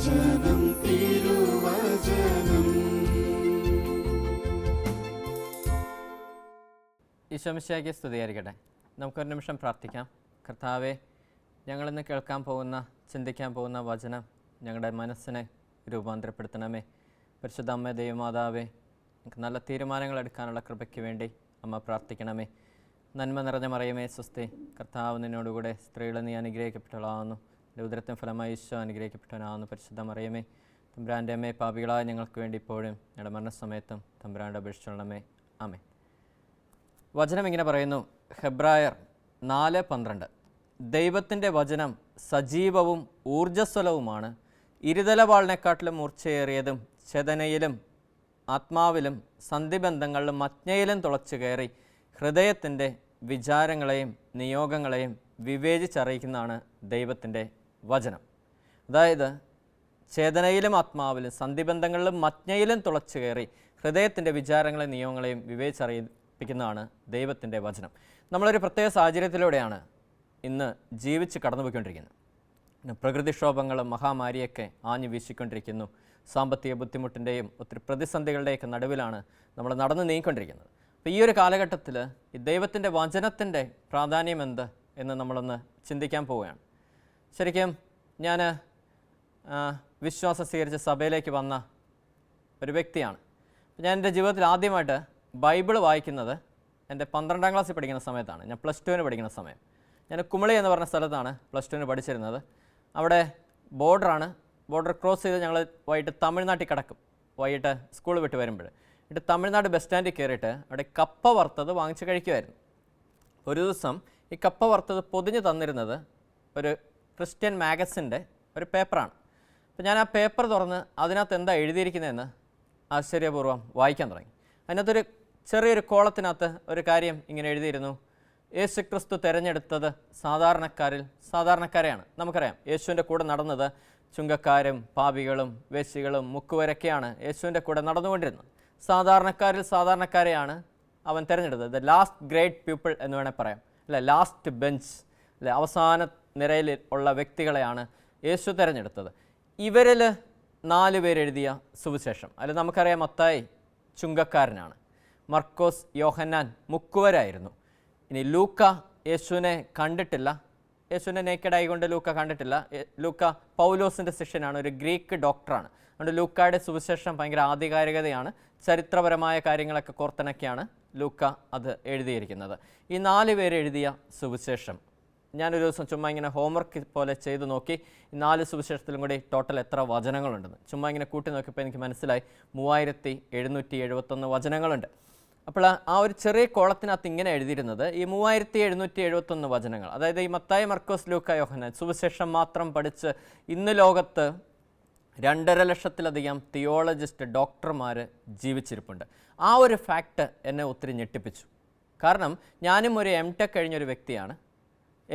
തിരുവചനം. ഈശോമിശിയാക്കി സ്തുതിയായിരിക്കട്ടെ. നമുക്കൊരു നിമിഷം പ്രാർത്ഥിക്കാം. കർത്താവെ ഞങ്ങളിന്ന് കേൾക്കാൻ പോകുന്ന ചിന്തിക്കാൻ പോകുന്ന വചനം ഞങ്ങളുടെ മനസ്സിനെ രൂപാന്തരപ്പെടുത്തണമേ. പരിശുദ്ധ അമ്മ ദൈവമാതാവേ നല്ല തീരുമാനങ്ങൾ എടുക്കാനുള്ള കൃപയ്ക്ക് വേണ്ടി അമ്മ പ്രാർത്ഥിക്കണമേ. നന്മ നിറഞ്ഞ മറിയമേ സ്വസ്തി. കർത്താവ് നിന്നോടുകൂടെ സ്ത്രീകളെ നീ അനുഗ്രഹിക്കപ്പെട്ടവളാവുന്നു. എന്റെ ഫലമായി ഈശോ അനുഗ്രഹിക്കപ്പെട്ടവനാവുന്ന പരിശുദ്ധ മറിയമേ തമ്പ്രാന്റെ അമ്മേ പാപികളായ ഞങ്ങൾക്ക് വേണ്ടി ഇപ്പോഴും ഞങ്ങളുടെ മരണസമയത്തും തമ്പ്രാന്റെ അപേക്ഷിച്ചുള്ളമേ അമ്മേ വചനം ഇങ്ങനെ പറയുന്നു ഹെബ്രായർ നാല് പന്ത്രണ്ട്. ദൈവത്തിന്റെ വചനം സജീവവും ഊർജസ്വലവുമാണ്. ഇരുതലവാളിനെക്കാട്ടിലും മൂർച്ചയേറിയതും ചെതനയിലും ആത്മാവിലും സന്ധിബന്ധങ്ങളിലും മജ്ഞയിലും തുളച്ചു കയറി ഹൃദയത്തിന്റെ വിചാരങ്ങളെയും നിയോഗങ്ങളെയും വിവേചിച്ചറിയിക്കുന്നതാണ് ദൈവത്തിന്റെ വചനം. അതായത് ചേതനയിലും ആത്മാവിലും സന്ധിബന്ധങ്ങളിലും മജ്ഞയിലും തുളച്ചു കയറി ഹൃദയത്തിന്റെ വിചാരങ്ങളെയും നിയമങ്ങളെയും വിവേചറിയിപ്പിക്കുന്നതാണ് ദൈവത്തിന്റെ വചനം. നമ്മളൊരു പ്രത്യേക സാഹചര്യത്തിലൂടെയാണ് ഇന്ന് ജീവിച്ച് കടന്നുപോയിക്കൊണ്ടിരിക്കുന്നത്. പ്രകൃതിക്ഷോഭങ്ങളും മഹാമാരിയൊക്കെ ആഞ്ഞു വീശിക്കൊണ്ടിരിക്കുന്നു. സാമ്പത്തിക ബുദ്ധിമുട്ടിന്റെയും ഒത്തിരി പ്രതിസന്ധികളുടെയൊക്കെ നടുവിലാണ് നമ്മൾ നടന്നു നീങ്ങിക്കൊണ്ടിരിക്കുന്നത്. അപ്പോൾ ഈ ഒരു കാലഘട്ടത്തിൽ ഈ ദൈവത്തിന്റെ വചനത്തിന്റെ പ്രാധാന്യം എന്ത് എന്ന് നമ്മളൊന്ന് ചിന്തിക്കാൻ പോവുകയാണ്. ശരിക്കും ഞാൻ വിശ്വാസം സ്വീകരിച്ച സഭയിലേക്ക് വന്ന ഒരു വ്യക്തിയാണ്. ഞാൻ എന്റെ ജീവിതത്തിൽ ആദ്യമായിട്ട് ബൈബിൾ വായിക്കുന്നത് എന്റെ പന്ത്രണ്ടാം ക്ലാസ്സിൽ പഠിക്കുന്ന സമയത്താണ്. ഞാൻ പ്ലസ് ടുവിന് പഠിക്കുന്ന സമയം. ഞാൻ കുമളി എന്ന് പറഞ്ഞ സ്ഥലത്താണ് പ്ലസ് ടുവിന് പഠിച്ചിരുന്നത്. അവിടെ ബോർഡറാണ്. ബോർഡർ ക്രോസ് ചെയ്ത് ഞങ്ങൾ വൈകിട്ട് തമിഴ്നാട്ടിൽ കിടക്കും. വൈകിട്ട് സ്കൂൾ വിട്ട് വരുമ്പോൾ. എന്നിട്ട് തമിഴ്നാട് ബസ് സ്റ്റാൻഡിൽ കയറിയിട്ട് അവിടെ കപ്പ വറുത്തത് വാങ്ങിച്ച് കഴിക്കുമായിരുന്നു ഒരു ദിവസം ഈ കപ്പ വറുത്തത് പൊതിഞ്ഞ് തന്നിരുന്നത് ഒരു ക്രിസ്ത്യൻ മാഗസിന്റെ ഒരു പേപ്പറാണ്. അപ്പോൾ ഞാൻ ആ പേപ്പർ തുറന്ന് അതിനകത്ത് എന്താ എഴുതിയിരിക്കുന്നതെന്ന് ആശ്ചര്യപൂർവം വായിക്കാൻ തുടങ്ങി. അതിനകത്തൊരു ചെറിയൊരു കോളത്തിനകത്ത് ഒരു കാര്യം ഇങ്ങനെ എഴുതിയിരുന്നു. യേശു ക്രിസ്തു തിരഞ്ഞെടുത്തത് സാധാരണക്കാരിൽ സാധാരണക്കാരെയാണ്. നമുക്കറിയാം യേശുവിന്റെ കൂടെ നടന്നത് ചുങ്കക്കാരും പാപികളും വേശികളും മുക്കുവരൊക്കെയാണ് യേശുവിന്റെ കൂടെ നടന്നുകൊണ്ടിരുന്നത്. സാധാരണക്കാരിൽ സാധാരണക്കാരെയാണ് അവൻ തിരഞ്ഞെടുത്തത്. ദ ലാസ്റ്റ് ഗ്രേറ്റ് പീപ്പിൾ എന്ന് വേണേൽ പറയാം. അല്ലെ ലാസ്റ്റ് ബെഞ്ച് അല്ലെ അവസാന നിരയിൽ ഉള്ള വ്യക്തികളെയാണ് യേശു തിരഞ്ഞെടുത്തത്. ഇവരിൽ നാല് പേരെഴുതിയ സുവിശേഷം. അതിൽ നമുക്കറിയാം മത്തായി ചുങ്കക്കാരനാണ്. മർക്കോസ് യോഹന്നാൻ മുക്കുവരായിരുന്നു. ഇനി ലൂക്ക യേശുവിനെ കണ്ടിട്ടില്ല. യേശുവിനെ നേക്കഡായി കൊണ്ട് ലൂക്ക കണ്ടിട്ടില്ല. ലൂക്ക പൗലോസിന്റെ ശിഷ്യനാണ് ഒരു ഗ്രീക്ക് ഡോക്ടറാണ്. അതുകൊണ്ട് ലൂക്കയുടെ സുവിശേഷം ഭയങ്കര ആധികാരികതയാണ്. ചരിത്രപരമായ കാര്യങ്ങളൊക്കെ കോർത്തിണക്കിയാണ് ലൂക്ക അത് എഴുതിയിരിക്കുന്നത്. ഈ നാല് പേര് എഴുതിയ സുവിശേഷം ഞാനൊരു ദിവസം ചുമ്മാ ഇങ്ങനെ ഹോംവർക്ക് പോലെ ചെയ്തു നോക്കി നാല് സുവിശേഷത്തിലും കൂടി ടോട്ടൽ എത്ര വചനങ്ങളുണ്ടെന്ന്. ചുമ്മാ ഇങ്ങനെ കൂട്ടി നോക്കിയപ്പോൾ എനിക്ക് മനസ്സിലായി മൂവായിരത്തി എഴുന്നൂറ്റി എഴുപത്തൊന്ന് വചനങ്ങളുണ്ട്. അപ്പോൾ ആ ഒരു ചെറിയ കോളത്തിനകത്ത് ഇങ്ങനെ എഴുതിയിരുന്നത് ഈ മൂവായിരത്തി എഴുന്നൂറ്റി എഴുപത്തൊന്ന് വചനങ്ങൾ. അതായത് ഈ മത്തായ മർക്കോസ് ലൂക്ക യോഹന്നാൻ സുവിശേഷം മാത്രം പഠിച്ച് ഇന്ന് ലോകത്ത് രണ്ടര ലക്ഷത്തിലധികം തിയോളജിസ്റ്റ് ഡോക്ടർമാർ ജീവിച്ചിരിപ്പുണ്ട്. ആ ഒരു ഫാക്റ്റ് എന്നെ ഒത്തിരി ഞെട്ടിപ്പിച്ചു. കാരണം ഞാനും ഒരു എം ടെക് കഴിഞ്ഞൊരു വ്യക്തിയാണ്.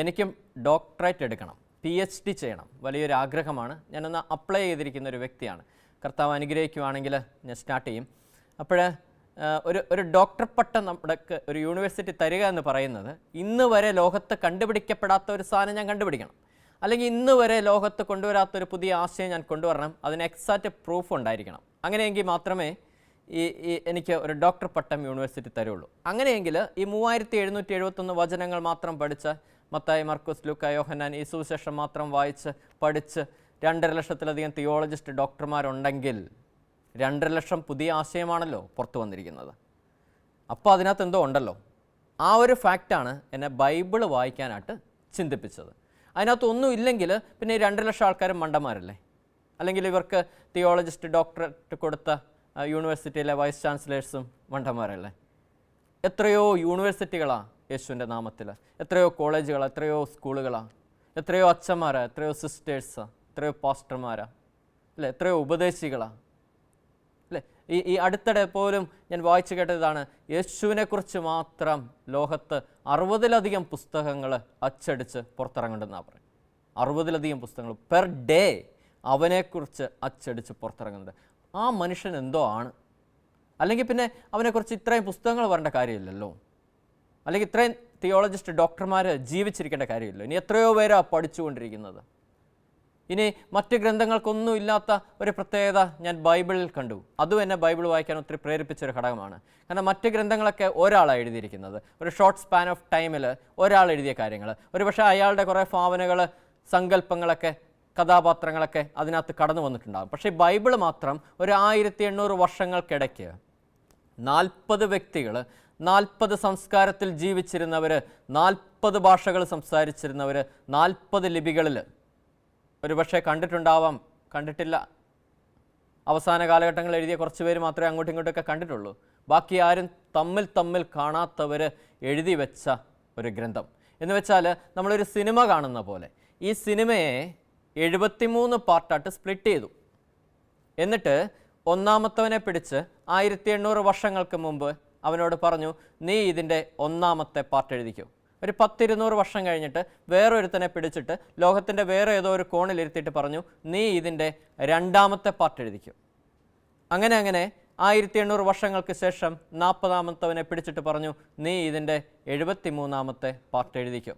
എനിക്കും ഡോക്ടറേറ്റ് എടുക്കണം പി എച്ച് ഡി ചെയ്യണം വലിയൊരു ആഗ്രഹമാണ് ഞാനൊന്ന് അപ്ലൈ ചെയ്തിരിക്കുന്ന ഒരു വ്യക്തിയാണ്. കർത്താവ് അനുഗ്രഹിക്കുവാണെങ്കിൽ ഞാൻ സ്റ്റാർട്ട് ചെയ്യും. അപ്പോൾ ഒരു ഒരു ഡോക്ടർ പട്ടം നമ്മുടെ ഒരു യൂണിവേഴ്സിറ്റി തരിക എന്ന് പറയുന്നത് ഇന്ന് വരെ ലോകത്ത് കണ്ടുപിടിക്കപ്പെടാത്ത ഒരു സാധനം ഞാൻ കണ്ടുപിടിക്കണം. അല്ലെങ്കിൽ ഇന്ന് വരെ ലോകത്ത് കൊണ്ടുവരാത്ത ഒരു പുതിയ ആശയം ഞാൻ കൊണ്ടുവരണം അതിന് എക്സാക്റ്റ് പ്രൂഫ് ഉണ്ടായിരിക്കണം. അങ്ങനെയെങ്കിൽ മാത്രമേ ഈ ഈ എനിക്ക് ഒരു ഡോക്ടർ പട്ടം യൂണിവേഴ്സിറ്റി തരുള്ളൂ. അങ്ങനെയെങ്കിൽ ഈ മൂവായിരത്തി എഴുന്നൂറ്റി എഴുപത്തൊന്ന് വചനങ്ങൾ മാത്രം പഠിച്ച് മത്തായി മർക്കോസ് ലൂക്ക യോഹന്നാൻ ഈ സുവിശേഷം മാത്രം വായിച്ച് പഠിച്ച് രണ്ടര ലക്ഷത്തിലധികം തിയോളജിസ്റ്റ് ഡോക്ടർമാരുണ്ടെങ്കിൽ രണ്ടര ലക്ഷം പുതിയ ആശയമാണല്ലോ പുറത്തു വന്നിരിക്കുന്നത്. അപ്പോൾ അതിനകത്ത് എന്തോ ഉണ്ടല്ലോ. ആ ഒരു ഫാക്റ്റാണ് എന്നെ ബൈബിൾ വായിക്കാനായിട്ട് ചിന്തിപ്പിച്ചത്. അതിനകത്ത് ഒന്നും ഇല്ലെങ്കിൽ പിന്നെ ഈ രണ്ടര ലക്ഷം ആൾക്കാരും മണ്ടന്മാരല്ലേ? അല്ലെങ്കിൽ ഇവർക്ക് തിയോളജിസ്റ്റ് ഡോക്ടറേറ്റ് കൊടുത്ത യൂണിവേഴ്സിറ്റിയിലെ വൈസ് ചാൻസലേഴ്സും മണ്ടന്മാരല്ലേ? എത്രയോ യൂണിവേഴ്സിറ്റികളാണ് യേശുവിന്റെ നാമത്തിൽ. എത്രയോ കോളേജുകൾ എത്രയോ സ്കൂളുകളാണ് എത്രയോ അച്ഛന്മാരാ എത്രയോ സിസ്റ്റേഴ്സ് എത്രയോ പാസ്റ്റർമാരാ. അല്ലേ? എത്രയോ ഉപദേശികളാണ് അല്ലേ? ഈ ഈ അടുത്തിടെ പോലും ഞാൻ വായിച്ചു കേട്ടതാണ് യേശുവിനെക്കുറിച്ച് മാത്രം ലോകത്ത് അറുപതിലധികം പുസ്തകങ്ങൾ അച്ചടിച്ച് പുറത്തിറങ്ങുന്നുണ്ടെന്നാണ് പറയും അറുപതിലധികം പുസ്തകങ്ങൾ പെർ ഡേ അവനെക്കുറിച്ച് അച്ചടിച്ച് പുറത്തിറങ്ങുന്നുണ്ട്. ആ മനുഷ്യൻ എന്തോ ആണ്? അല്ലെങ്കിൽ പിന്നെ അവനെക്കുറിച്ച് ഇത്രയും പുസ്തകങ്ങൾ വരേണ്ട കാര്യമില്ലല്ലോ. അല്ലെങ്കിൽ ഇത്രയും തിയോളജിസ്റ്റ് ഡോക്ടർമാർ ജീവിച്ചിരിക്കേണ്ട കാര്യമില്ല. ഇനി എത്രയോ പേരാ പഠിച്ചുകൊണ്ടിരിക്കുന്നത്. ഇനി മറ്റ് ഗ്രന്ഥങ്ങൾക്കൊന്നും ഇല്ലാത്ത ഒരു പ്രത്യേകത ഞാൻ ബൈബിളിൽ കണ്ടു. അതും എന്നെ ബൈബിൾ വായിക്കാൻ ഒത്തിരി പ്രേരിപ്പിച്ച ഒരു ഘടകമാണ്. കാരണം മറ്റ് ഗ്രന്ഥങ്ങളൊക്കെ ഒരാളാണ് എഴുതിയിരിക്കുന്നത്. ഒരു ഷോർട്ട് സ്പാൻ ഓഫ് ടൈമിൽ ഒരാൾ എഴുതിയ കാര്യങ്ങൾ ഒരുപക്ഷെ അയാളുടെ കുറേ ഭാവനകൾ സങ്കല്പങ്ങളൊക്കെ കഥാപാത്രങ്ങളൊക്കെ അതിനകത്ത് കടന്നു വന്നിട്ടുണ്ടാകും. പക്ഷേ ബൈബിൾ മാത്രം ഒരു ആയിരത്തി എണ്ണൂറ് വർഷങ്ങൾക്കിടയ്ക്ക് നാൽപ്പത് വ്യക്തികൾ നാൽപ്പത് സംസ്കാരത്തിൽ ജീവിച്ചിരുന്നവർ നാൽപ്പത് ഭാഷകൾ സംസാരിച്ചിരുന്നവർ നാൽപ്പത് ലിപികളിൽ ഒരുപക്ഷെ കണ്ടിട്ടുണ്ടാവാം കണ്ടിട്ടില്ല. അവസാന കാലഘട്ടങ്ങളിൽ എഴുതിയ കുറച്ച് പേര് മാത്രമേ അങ്ങോട്ടും ഇങ്ങോട്ടൊക്കെ കണ്ടിട്ടുള്ളൂ. ബാക്കി ആരും തമ്മിൽ തമ്മിൽ കാണാത്തവർ എഴുതി വെച്ച ഒരു ഗ്രന്ഥം. എന്ന് വെച്ചാൽ നമ്മളൊരു സിനിമ കാണുന്ന പോലെ. ഈ സിനിമയെ എഴുപത്തിമൂന്ന് പാർട്ടായിട്ട് സ്പ്ലിറ്റ് ചെയ്തു. എന്നിട്ട് ഒന്നാമത്തവനെ പിടിച്ച് ആയിരത്തി എണ്ണൂറ് വർഷങ്ങൾക്ക് മുമ്പ് അവനോട് പറഞ്ഞു നീ ഇതിന്റെ ഒന്നാമത്തെ പാർട്ട് എഴുതിക്കൂ. ഒരു പത്തിരുന്നൂറ് വർഷം കഴിഞ്ഞിട്ട് വേറൊരുത്തനെ പിടിച്ചിട്ട് ലോകത്തിന്റെ വേറെ ഏതോ ഒരു കോണിലിരുത്തിയിട്ട് പറഞ്ഞു നീ ഇതിന്റെ രണ്ടാമത്തെ പാർട്ട് എഴുതിക്കൂ. അങ്ങനെ അങ്ങനെ ആയിരത്തി എണ്ണൂറ് വർഷങ്ങൾക്ക് ശേഷം നാൽപ്പതാമത്തവനെ പിടിച്ചിട്ട് പറഞ്ഞു നീ ഇതിന്റെ എഴുപത്തി മൂന്നാമത്തെ പാർട്ട് എഴുതിക്കൂ.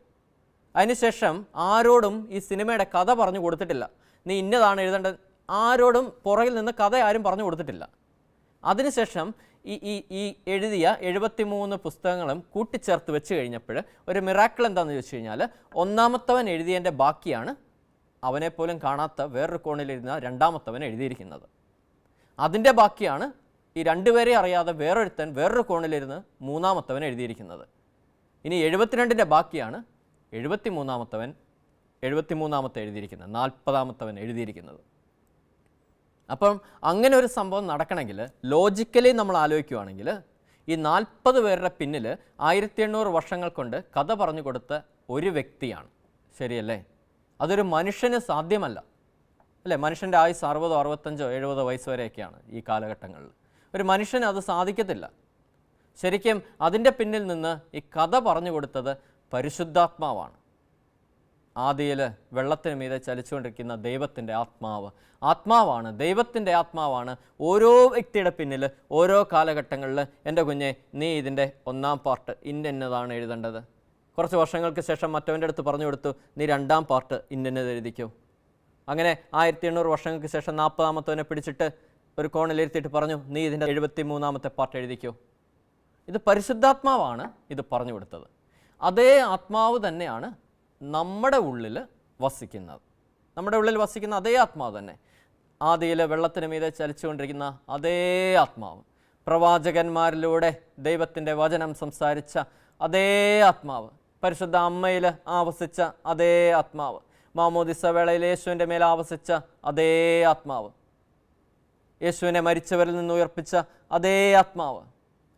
അതിനുശേഷം ആരോടും ഈ സിനിമയുടെ കഥ പറഞ്ഞു കൊടുത്തിട്ടില്ല. നീ ഇന്നതാണ് എഴുതേണ്ടത്. ആരോടും പുറകിൽ നിന്ന് കഥ ആരും പറഞ്ഞു കൊടുത്തിട്ടില്ല. അതിനുശേഷം ഈ ഈ ഈ എഴുതിയ എഴുപത്തിമൂന്ന് പുസ്തകങ്ങളും കൂട്ടിച്ചേർത്ത് വെച്ച് കഴിഞ്ഞപ്പോൾ ഒരു മിറാക്കിൾ എന്താണെന്ന് ചോദിച്ചു കഴിഞ്ഞാൽ ഒന്നാമത്തവൻ എഴുതിയതിന്റെ ബാക്കിയാണ് അവനെപ്പോലും കാണാത്ത വേറൊരു കോണിലിരുന്ന രണ്ടാമത്തവൻ എഴുതിയിരിക്കുന്നത്. അതിന്റെ ബാക്കിയാണ് ഈ രണ്ടുപേരെ അറിയാതെ വേറൊരുത്തൻ വേറൊരു കോണിലിരുന്ന് മൂന്നാമത്തവൻ എഴുതിയിരിക്കുന്നത്. ഇനി എഴുപത്തിരണ്ടിന്റെ ബാക്കിയാണ് എഴുപത്തി മൂന്നാമത്തവൻ എഴുപത്തി മൂന്നാമത്തെ എഴുതിയിരിക്കുന്നത് നാൽപ്പതാമത്തവൻ എഴുതിയിരിക്കുന്നത്. അപ്പം അങ്ങനെ ഒരു സംഭവം നടക്കണമെങ്കിൽ ലോജിക്കലി നമ്മൾ ആലോചിക്കുവാണെങ്കിൽ ഈ നാൽപ്പത് പേരുടെ പിന്നിൽ ആയിരത്തി എണ്ണൂറ് വർഷങ്ങൾ കൊണ്ട് കഥ പറഞ്ഞു കൊടുത്ത ഒരു വ്യക്തിയാണ്. ശരിയല്ലേ? അതൊരു മനുഷ്യന് സാധ്യമല്ല. അല്ലേ? മനുഷ്യന്റെ ആയുസ് അറുപതോ അറുപത്തഞ്ചോ എഴുപതോ വയസ്സ് വരെയൊക്കെയാണ് ഈ കാലഘട്ടങ്ങളിൽ. ഒരു മനുഷ്യന് അത് സാധിക്കത്തില്ല. ശരിക്കും അതിന്റെ പിന്നിൽ നിന്ന് ഈ കഥ പറഞ്ഞു കൊടുത്തത് പരിശുദ്ധാത്മാവാണ്. ആദിയിൽ വെള്ളത്തിന് മീതെ ചലിച്ചുകൊണ്ടിരിക്കുന്ന ദൈവത്തിന്റെ ആത്മാവ്. ആത്മാവാണ് ദൈവത്തിന്റെ ആത്മാവാണ് ഓരോ വ്യക്തിയുടെ പിന്നിൽ ഓരോ കാലഘട്ടങ്ങളിൽ എന്റെ കുഞ്ഞെ നീ ഇതിന്റെ ഒന്നാം പാർട്ട് ഇന്നതാണ് എഴുതേണ്ടത്. കുറച്ച് വർഷങ്ങൾക്ക് ശേഷം മറ്റവന്റെ അടുത്ത് പറഞ്ഞു കൊടുത്തു നീ രണ്ടാം പാർട്ട് ഇന്നത് എഴുതിക്കൂ. അങ്ങനെ ആയിരത്തി എണ്ണൂറ് വർഷങ്ങൾക്ക് ശേഷം നാൽപ്പതാമത്തവനെ പിടിച്ചിട്ട് ഒരു കോണിലിരുത്തിയിട്ട് പറഞ്ഞു നീ ഇതിന്റെ എഴുപത്തി മൂന്നാമത്തെ പാർട്ട് എഴുതിക്കൂ. ഇത് പരിശുദ്ധാത്മാവാണ് ഇത് പറഞ്ഞു കൊടുത്തത്. അതേ ആത്മാവ് തന്നെയാണ് നമ്മുടെ ഉള്ളിൽ വസിക്കുന്നത്. നമ്മുടെ ഉള്ളിൽ വസിക്കുന്ന അതേ ആത്മാവ് തന്നെ. ആദിയിൽ വെള്ളത്തിന് മീതെ ചലിച്ചുകൊണ്ടിരിക്കുന്ന അതേ ആത്മാവ്. പ്രവാചകന്മാരിലൂടെ ദൈവത്തിന്റെ വചനം സംസാരിച്ച അതേ ആത്മാവ്. പരിശുദ്ധ അമ്മയിൽ ആവസിച്ച അതേ ആത്മാവ്. മാമോദിസ വേളയിൽ യേശുവിന്റെ മേൽ ആവസിച്ച അതേ ആത്മാവ്. യേശുവിനെ മരിച്ചവരിൽ നിന്ന് ഉയർപ്പിച്ച അതേ ആത്മാവ്.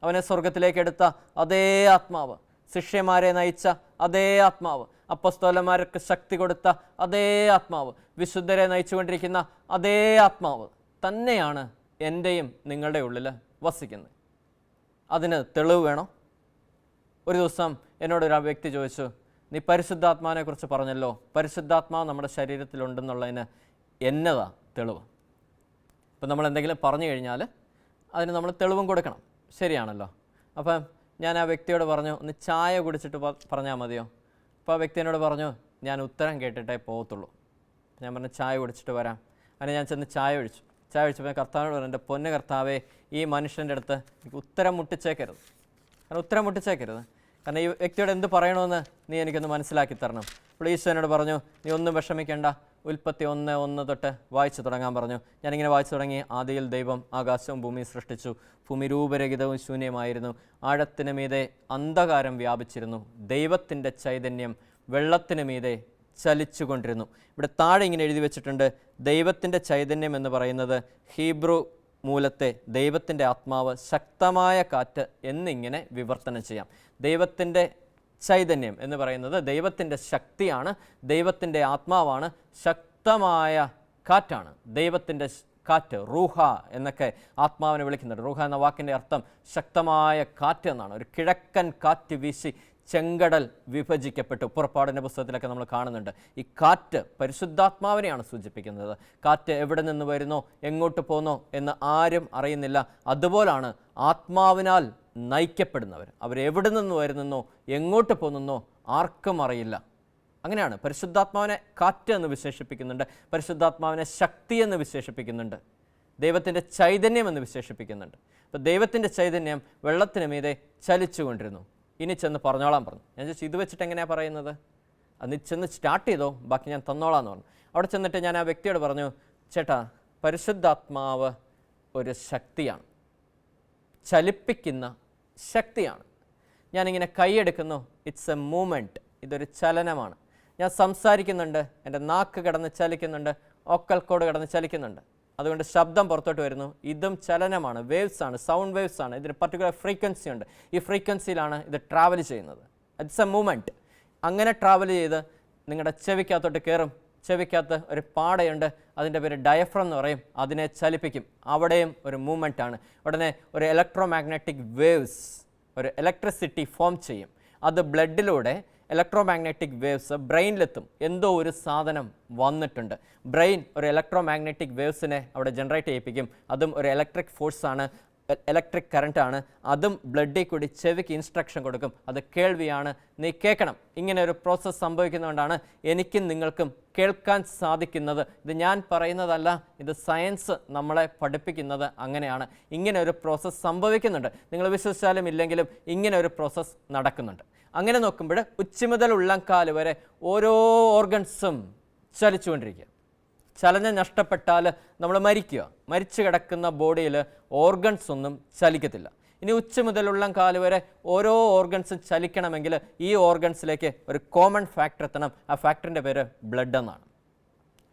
അവനെ സ്വർഗത്തിലേക്ക് എടുത്ത അതേ ആത്മാവ്. ശിഷ്യന്മാരെ നയിച്ച അതേ ആത്മാവ്. അപ്പസ്തോലന്മാർക്ക് ശക്തി കൊടുത്ത അതേ ആത്മാവ് വിശുദ്ധരെ നയിച്ചുകൊണ്ടിരിക്കുന്ന അതേ ആത്മാവ് തന്നെയാണ് എന്റെയും നിങ്ങളുടെ ഉള്ളിൽ വസിക്കുന്നത്. അതിന് തെളിവ് വേണോ? ഒരു ദിവസം എന്നോട് ഒരു വ്യക്തി ചോദിച്ചു നീ പരിശുദ്ധാത്മാവിനെ കുറിച്ച് പറഞ്ഞല്ലോ? പരിശുദ്ധാത്മാവ് നമ്മുടെ ശരീരത്തിലുണ്ടെന്നുള്ളതിന് എന്നതാ തെളിവ്? ഇപ്പം നമ്മൾ എന്തെങ്കിലും പറഞ്ഞു കഴിഞ്ഞാൽ അതിന് നമ്മൾ തെളിവും കൊടുക്കണം. ശരിയാണല്ലോ. അപ്പം ഞാൻ ആ വ്യക്തിയോട് പറഞ്ഞു ഒന്ന് ചായ കുടിച്ചിട്ട് പറഞ്ഞാൽ മതിയോ? അപ്പോൾ ആ വ്യക്തി എന്നോട് പറഞ്ഞു ഞാൻ ഉത്തരം കേട്ടിട്ടേ പോകത്തുള്ളൂ. ഞാൻ പറഞ്ഞു ചായ കുടിച്ചിട്ട് വരാം. അങ്ങനെ ഞാൻ ചെന്ന് ചായ ഒഴിച്ചു. ചായ ഒഴിച്ചപ്പോൾ കർത്താവിനോട് പറഞ്ഞു എന്റെ പൊന്ന കർത്താവെ ഈ മനുഷ്യന്റെ അടുത്ത് എനിക്ക് ഉത്തരം മുട്ടിച്ചേക്കരുത്. കാരണം ഉത്തരം മുട്ടിച്ചേക്കരുത്. കാരണം ഈ വ്യക്തിയോട് എന്ത് പറയണമെന്ന് നീ എനിക്കൊന്ന് മനസ്സിലാക്കി തരണം. പ്ലീസ് എന്നോട് പറഞ്ഞു നീ ഒന്നും വിഷമിക്കേണ്ട. ഉൽപ്പത്തി ഒന്ന് ഒന്ന് തൊട്ട് വായിച്ചു തുടങ്ങാൻ പറഞ്ഞു. ഞാനിങ്ങനെ വായിച്ചു തുടങ്ങി. ആദിയിൽ ദൈവം ആകാശവും ഭൂമിയും സൃഷ്ടിച്ചു. ഭൂമി രൂപരഹിതവും ശൂന്യമായിരുന്നു. ആഴത്തിന് മീതെ അന്ധകാരം വ്യാപിച്ചിരുന്നു. ദൈവത്തിന്റെ ചൈതന്യം വെള്ളത്തിന് മീതെ ചലിച്ചുകൊണ്ടിരുന്നു. ഇവിടെ താഴെ ഇങ്ങനെ എഴുതി വെച്ചിട്ടുണ്ട്. ദൈവത്തിന്റെ ചൈതന്യം എന്ന് പറയുന്നത് ഹീബ്രു മൂലത്തെ ദൈവത്തിന്റെ ആത്മാവ് ശക്തമായ കാറ്റ് എന്നിങ്ങനെ വിവർത്തനം ചെയ്യാം. ദൈവത്തിന്റെ ചൈതന്യം എന്ന് പറയുന്നത് ദൈവത്തിന്റെ ശക്തിയാണ് ദൈവത്തിന്റെ ആത്മാവാണ് ശക്തമായ കാറ്റാണ്. ദൈവത്തിന്റെ കാറ്റ് റൂഹ എന്നൊക്കെ ആത്മാവിനെ വിളിക്കുന്നുണ്ട്. റൂഹ എന്ന വാക്കിന്റെ അർത്ഥം ശക്തമായ കാറ്റ് എന്നാണ്. ഒരു കിഴക്കൻ കാറ്റ് വീശി ചെങ്കടൽ വിഭജിക്കപ്പെട്ടു. പുറപ്പാടിന്റെ പുസ്തകത്തിലൊക്കെ നമ്മൾ കാണുന്നുണ്ട്. ഈ കാറ്റ് പരിശുദ്ധാത്മാവിനെയാണ് സൂചിപ്പിക്കുന്നത്. കാറ്റ് എവിടെ നിന്ന് വരുന്നോ എങ്ങോട്ട് പോന്നോ എന്ന് ആരും അറിയുന്നില്ല. അതുപോലാണ് ആത്മാവിനാൽ നയിക്കപ്പെടുന്നവർ. അവരെവിടെ നിന്ന് വരുന്നെന്നോ എങ്ങോട്ട് പോകുന്നെന്നോ ആർക്കും അറിയില്ല. അങ്ങനെയാണ് പരിശുദ്ധാത്മാവിനെ കാറ്റ് എന്ന് വിശേഷിപ്പിക്കുന്നുണ്ട് പരിശുദ്ധാത്മാവിനെ ശക്തി എന്ന് വിശേഷിപ്പിക്കുന്നുണ്ട് ദൈവത്തിന്റെ ചൈതന്യം എന്ന് വിശേഷിപ്പിക്കുന്നുണ്ട്. അപ്പോൾ ദൈവത്തിന്റെ ചൈതന്യം വെള്ളത്തിന് മീതെ ചലിച്ചുകൊണ്ടിരുന്നു ഇനി ചെന്ന് പറഞ്ഞോളാൻ പറഞ്ഞു. ഞാൻ ചോദിച്ചു ഇത് വെച്ചിട്ട് എങ്ങനെയാണ് പറയുന്നത്? അത് ചെന്ന് സ്റ്റാർട്ട് ചെയ്തോ? ബാക്കി ഞാൻ തന്നോളാം എന്ന് പറഞ്ഞു. അവിടെ ചെന്നിട്ട് ഞാൻ ആ വ്യക്തിയോട് പറഞ്ഞു ചേട്ടാ പരിശുദ്ധാത്മാവ് ഒരു ശക്തിയാണ്. ചലിപ്പിക്കുന്ന ശക്തിയാണ്. ഞാനിങ്ങനെ കൈയെടുക്കുന്നു. ഇറ്റ്സ് എ മൂമെന്റ് ഇതൊരു ചലനമാണ്. ഞാൻ സംസാരിക്കുന്നുണ്ട്. എന്റെ നാക്ക് കിടന്ന് ചലിക്കുന്നുണ്ട്. ഒക്കൽക്കോട് കിടന്ന് ചലിക്കുന്നുണ്ട്. അതുകൊണ്ട് ശബ്ദം പുറത്തോട്ട് വരുന്നു. ഇതും ചലനമാണ്. വേവ്സ് ആണ്. സൗണ്ട് വേവ്സ് ആണ്. ഇതിന് പർട്ടിക്കുലർ ഫ്രീക്വൻസി ഉണ്ട്. ഈ ഫ്രീക്വൻസിയിലാണ് ഇത് ട്രാവൽ ചെയ്യുന്നത്. ഇറ്റ്സ് എ മൂമെന്റ് അങ്ങനെ ട്രാവൽ ചെയ്ത് നിങ്ങളുടെ ചെവിക്കകത്തോട്ട് കയറും. ചെവിക്കകത്ത് ഒരു പാടയുണ്ട്. അതിന്റെ പേര് ഡയഫ്രം എന്ന് പറയും. അതിനെ ചലിപ്പിക്കും. അവിടെയും ഒരു മൂവ്മെന്റ് ആണ്. ഉടനെ ഒരു ഇലക്ട്രോ മാഗ്നറ്റിക് വേവ്സ് ഒരു ഇലക്ട്രിസിറ്റി ഫോം ചെയ്യും. അത് ബ്ലഡിലൂടെ ഇലക്ട്രോ മാഗ്നറ്റിക് വേവ്സ് ബ്രെയിനിലെത്തും എന്തോ ഒരു സാധനം വന്നിട്ടുണ്ട്. ബ്രെയിൻ ഒരു ഇലക്ട്രോ മാഗ്നറ്റിക് വേവ്സിനെ അവിടെ ജനറേറ്റ് ചെയ്യിപ്പിക്കും. അതും ഒരു ഇലക്ട്രിക് ഫോഴ്സാണ് ഇലക്ട്രിക് കറണ്ട് ആണ്. അതും ബ്ലഡിൽ കൂടി ചെവിക്ക് ഇൻസ്ട്രക്ഷൻ കൊടുക്കും. അത് കേൾവിയാണ്. നീ കേൾക്കണം. ഇങ്ങനെ ഒരു പ്രോസസ്സ് സംഭവിക്കുന്നതുകൊണ്ടാണ് എനിക്കും നിങ്ങൾക്കും കേൾക്കാൻ സാധിക്കുന്നത്. ഇത് ഞാൻ പറയുന്നതല്ല. ഇത് സയൻസ് നമ്മളെ പഠിപ്പിക്കുന്നത് അങ്ങനെയാണ്. ഇങ്ങനെ ഒരു പ്രോസസ്സ് സംഭവിക്കുന്നുണ്ട്. നിങ്ങൾ വിശ്വസിച്ചാലും ഇല്ലെങ്കിലും ഇങ്ങനെ ഒരു പ്രോസസ്സ് നടക്കുന്നുണ്ട്. അങ്ങനെ നോക്കുമ്പോൾ ഉച്ച മുതൽ ഉള്ളംകാൽ വരെ ഓരോ ഓർഗൻസും ചലിച്ചുകൊണ്ടിരിക്കുക. ചലനം നഷ്ടപ്പെട്ടാൽ നമ്മൾ മരിക്കുക. മരിച്ചു കിടക്കുന്ന ബോഡിയിൽ ഓർഗൻസ് ഒന്നും ചലിക്കത്തില്ല. ഇനി ഉച്ച മുതലുള്ള കാൽ വരെ ഓരോ ഓർഗൻസും ചലിക്കണമെങ്കിൽ ഈ ഓർഗൻസിലേക്ക് ഒരു കോമൺ ഫാക്ടർ എത്തണം. ആ ഫാക്ടറിന്റെ പേര് ബ്ലഡ് എന്നാണ്.